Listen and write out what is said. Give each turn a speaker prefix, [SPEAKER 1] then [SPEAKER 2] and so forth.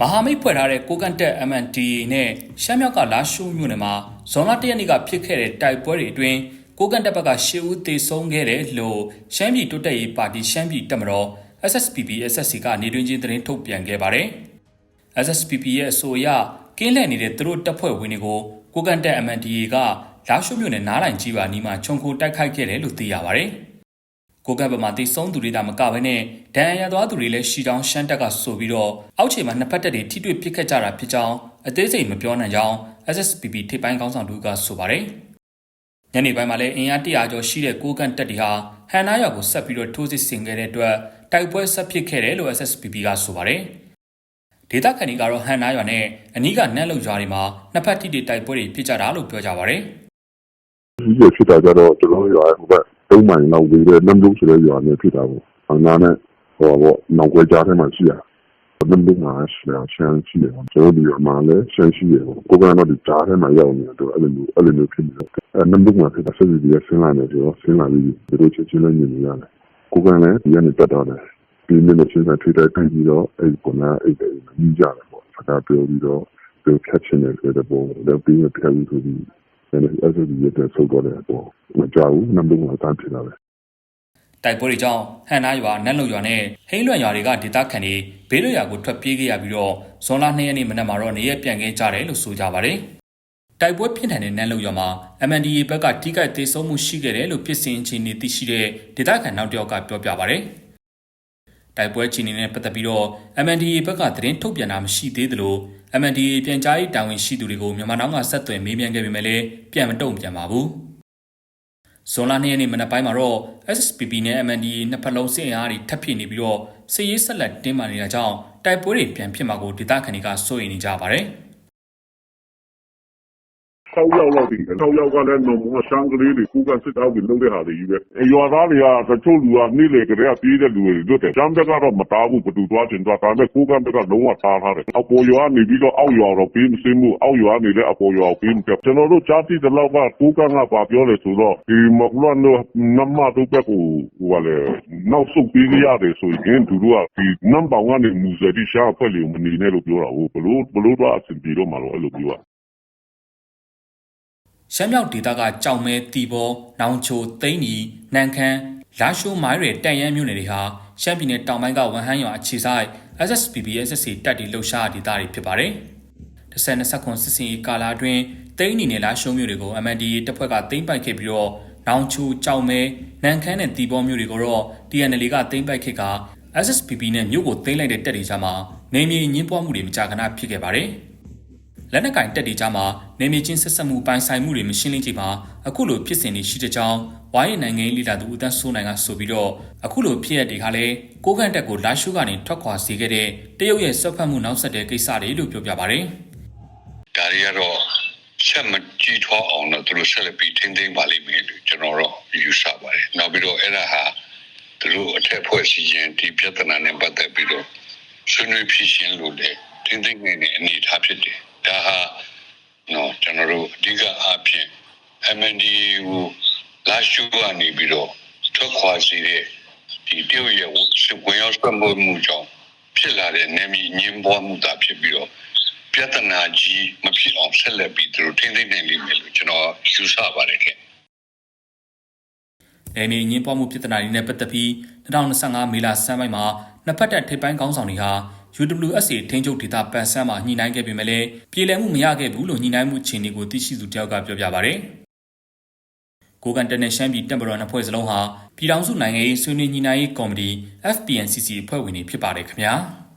[SPEAKER 1] မဟာမိတ်ဖွဲ့ထားတဲ့ကိုကန်တက် MNDA နဲ့ရှမ်းမြောက်ကလာရှိုးမြို့နယ်မှာဇွန်လ၁ရက်နေ့ကဖြစ်ခဲ့တဲ့တိုက်ပွဲတွေအတွင်းကိုကန်တက်ဘက်က၈ဦးသေဆုံးခဲ့တယ်လို့ရှမ်းပြည်တိုးတက်ရေးပါတီရှမ်းပြည်တပ်မတော် SSPP SSC ကနေတွင်ချင်းသတင်းထုတ်ပြန်ခဲ့ပါတယ်။ SSPP ရဲ့အဆိုအရကင်းလှည့်နေတဲ့သူတို့တပ်ဖွဲ့ဝင်တွေကိုကိုကန်တက် MNDA ကလာရှိုးမြို့နယ်နားလိုင်ကြီးပါနီးမှာခြုံခိုတိုက်ခိုက်ခဲ့တယ်လို့သိရပါတယ်။ ကိုကပ်ဗမာတိစုံသူတွေဒါမကဘဲနဲ့ဒဏ်ရာရသွားသူတွေလည်းရှိကြောင်းရှမ်းတက်ကဆိုပြီးတော့အောက်ခြေမှာနှစ်ဖက်တပ်တွေထိတွေ့ပစ်ခတ်ကြတာဖြစ်ကြောင်းအသေးစိတ်မပြောနိုင်ကြောင်း SSPP ထိပ်ပိုင်းခေါင်းဆောင်တို့ကဆိုပါတယ်။ညနေပိုင်းမှာလည်းအင်အားတရာကျော်ရှိတဲ့ကိုကန်တက်တွေဟာဟန်နာရွာကိုဆက်ပြီးတော့ထိုးစစ်ဆင်ခဲ့တဲ့အတွက်တိုက်ပွဲဆက်ဖြစ်ခဲ့တယ်လို့ SSPP ကဆိုပါတယ်။ဒေသခံတွေကတော့ဟန်နာရွာနဲ့အနီးကနန်းလုံရွာတွေမှာနှစ်ဖက်ထိတွေ့တိုက်ပွဲတွေဖြစ်ကြတာလို့ပြောကြပါတယ်။
[SPEAKER 2] ကြီးရဖြစ်တာကြတော့ကျွန်တော်ရွာဟိုဘက် ၃မိုင်လောက်ဝေးတဲ့နမ်လုံးဆိုတဲ့ရွာနဲ့ဖြစ်တာပေါ့။အနာနဲ့ဟိုပေါ့နောက်ွယ်ကြားထဲမှာရှိရနမ်လုံးမှာရှိတာရှမ်းရှိတယ်ကျွန်တော်ဒီရွာမှာလည်းရှမ်းရှိတယ်ပေါ့ကိုကတော့ဒီကြားထဲမှာရောက်နေတော့အဲ့လိုမျိုးအဲ့လိုမျိုးဖြစ်နေတော့အဲ့နမ်လုံးမှာဖြစ်တာဆက်ပြီးရဆင်းလာတယ်ဆိုတော့ဆင်းလာပြီးဒီလိုချင်းချင်းလည်းမြင်နေရတယ်ကိုကလည်းဒီကနေတက်တော့တယ်ဒီနေ့လည်းချင်းချင်းထိတဲ့တိုင်ပြီးတော့အဲ့ကနာအဲ့ဒါကြီးကြတယ်ပေါ့စကားပြောပြီးတော့ပြောဖြတ်ချင်တယ်ဆိုတဲ့ပုံတော့ပြီးမပြတ်ဘူးဆိုပြီး အဲ့ဒါအဲ့ဒီရတဲ့ဆုတ်တော့တယ်ပေါ့မကြောက်ဘူးနံပါတ်1အတန်းဖြစ်လာတယ်
[SPEAKER 1] တိုက်ပွဲတွေကြောင့်ဟန်နာရွာနတ်လုံရွာနဲ့ဟိန်းလွန်ရွာတွေကဒေသခံတွေဘေးလွတ်ရာကိုထွက်ပြေးခဲ့ရပြီးတော့ဇွန်လ2ရက်နေ့မနက်မှာတော့နေရက်ပြန်ခဲ့ကြတယ်လို့ဆိုကြပါတယ်။တိုက်ပွဲဖြစ်နေတဲ့နတ်လုံရွာမှာ MNDA ဘက်ကထိခိုက်သေးဆုံးမှုရှိခဲ့တယ်လို့ဖြစ်စဉ်အခြေအနေသိရှိတဲ့ဒေသခံနောက်တစ်ယောက်ကပြောပြပါတယ်။ တိုက်ပွဲအခြေအနေနဲ့ပတ်သက်ပြီးတော့ MNDA ဘက်ကသတင်းထုတ်ပြန်တာမရှိသေးသလို MNDA ပြန်ကြားရေးတာဝန်ရှိသူတွေကိုမြန်မာနိုင်ငံကဆက်သွယ်မေးမြန်းခဲ့ပေမဲ့လည်းပြန်မတုံ့ပြန်ပါဘူး။ဇွန်လ2ရက်နေ့မနက်ပိုင်းမှာတော့ SSPP နဲ့ MNDA နှစ်ဖက်လုံးစစ်အင်အားတွေထပ်ဖြစ်နေပြီးတော့စစ်ရေးဆက်လက်တင်းမာနေတာကြောင့်တိုက်ပွဲတွေပြန်ဖြစ်မှာကိုဒေသခံတွေကစိုးရိမ်နေကြပါတယ်။
[SPEAKER 3] ၆ရောက်လောက်ဒီ၆ယောက်ကလည်းနော်မရှမ်းကလေးတွေကိုကစစ်တောက်ပြီးလုပ်တဲ့ဟာတွေကြီးပဲအဲရွာသားတွေကတချို့လူကနေ့လေကလေးကပြေးတဲ့လူတွေလွတ်တယ်ကျမ်းတက်ကတော့မတားဘူးဘသူသွားချင်သွားဒါပေမဲ့ကိုကတက်ကလုံးဝတားထားတယ်အပေါ်ရွာနေပြီးတော့အောက်ရွာတော့ပြေးမစင်းဘူးအောက်ရွာနေလည်းအပေါ်ရွာကိုပြေးမပြကျွန်တော်တို့ကြားသိတဲ့လောက်ကကိုကကပါပြောလေဆိုတော့ဒီမကလွန်တို့နမတို့ဘက်ကိုဟိုကလေနောက်ဆုတ်ပြေးရတယ်ဆိုရင်သူတို့ကဒီနံပါတ်1နဲ့မူစတိရှာဖွဲ့လို့မနေနဲ့လို့ပြောတာဟုတ်ဘလို့ဘလို့တော့အဆင်ပြေတော့မှာတော့အဲ့လိုပြောတာ
[SPEAKER 1] ရှမ်းမြောက်ဒေသကကြောင်မဲတီဘောနောင်ချိုသိန်းကြီးနန်ခမ်းလာရှိုးမိုင်းရတန်ရမ်းမြို့နယ်တွေဟာရှမ်းပြည်နယ်တောင်ပိုင်းကဝန်ဟန်းရွာအခြေဆိုင် SSPP SSC တပ်တွေလှုပ်ရှားဒေသတွေဖြစ်ပါတယ်။တစ်ဆက်နှစ်ဆက်ခွန်စစ်စင်ရေးကာလာအတွင်းသိန်းနီနဲ့လာရှိုးမြို့တွေကို MNDA တပ်ဖွဲ့ကသိမ်းပိုက်ခဲ့ပြီးတော့နောင်ချိုကြောင်မဲနန်ခမ်းနဲ့တီဘောမြို့တွေကိုတော့ TNL ကသိမ်းပိုက်ခဲ့က SSPP နဲ့မြို့ကိုသိမ်းလိုက်တဲ့တပ်တွေကြားမှာနေမြေညင်းပွားမှုတွေမကြာခဏဖြစ်ခဲ့ပါတယ်။ လက်နက်ကင်တက်တီကြားမှာနေမြေချင်းဆက်ဆက်မှုပိုင်ဆိုင်မှုတွေမရှင်းလင်းကြမှာအခုလိုဖြစ်စဉ်တွေရှိတဲ့ကြောင်းဝိုင်းရဲ့နိုင်ငံရေးလိလာသူဦးတန်းစိုးနိုင်ကဆိုပြီးတော့အခုလိုဖြစ်ရတဲ့ခါလဲကိုကန့်တက်ကိုလာရှုကနေထွက်ခွာစေခဲ့တဲ့တရုတ်ရဲ့ဆွတ်ဖက်မှုနောက်ဆက်တဲ့ကိစ္စတွေလို့ပြောပြပါဗျ။
[SPEAKER 4] ဒါတွေကတော့ဆက်မကြည့်ထွားအောင်တော့သူတို့ဆက်လက်ပြီးထိန်းသိမ်းပါလိမ့်မယ်လို့ကျွန်တော်တော့ယူဆပါတယ်။နောက်ပြီးတော့အဲ့ဒါဟာသူတို့အထက်ဖွဲ့စည်းခြင်းဒီပြဿနာနဲ့ပတ်သက်ပြီးတော့ဆွေးနွေးဖြစ်ရှင်လို့လေထိန်းသိမ်းနေတဲ့အနေအထားဖြစ်တယ်။ ဒါဟာနော်ကျွန်တော်တို့အဓိကအားဖြင့် MNDA ကိုလာရှုကနေပြီးတော့ထွက်ခွာစီတဲ့ဒီတရုတ်ရဲ့စစ်ဝင်ရောက်ဆွမ်းမှုမှုကြောင့်ဖြစ်လာတဲ့နေမီညင်းပွားမှုသာဖြစ်ပြီးတော့ပြဿနာကြီးမဖြစ်အောင်ဆက်လက်ပြီးသူတို့ထိန်းသိမ်းနိုင်လိမ့်မယ်လို့ကျွန်တော်ယူဆပါတယ်ခင်။
[SPEAKER 1] နယ်မြေညင်းပွားမှုပြဿနာတွေနဲ့ပတ်သက်ပြီး2025မေလဆန်းပိုင်းမှာနှစ်ဖက်တပ်ထိပ်ပိုင်းခေါင်းဆောင်တွေဟာ UWSA ထိန်းချုပ်ဒေသပန်ဆန်းမှာညှိနှိုင်းခဲ့ပေမဲ့လည်းပြည်လည်မှုမရခဲ့ဘူးလို့ညှိနှိုင်းမှုအခြေအနေကိုသိရှိသူတယောက်ကပြောပြပါဗျ။ကိုကန်တန်ရှမ်းပြည်တပ်မတော်နှစ်ဖွဲ့စလုံးဟာပြည်ထောင်စုနိုင်ငံရေးဆွေးနွေးညှိနှိုင်းရေးကော်မတီ FPNCC အဖွဲ့ဝင်တွေဖြစ်ပါတယ်ခင်ဗျာ။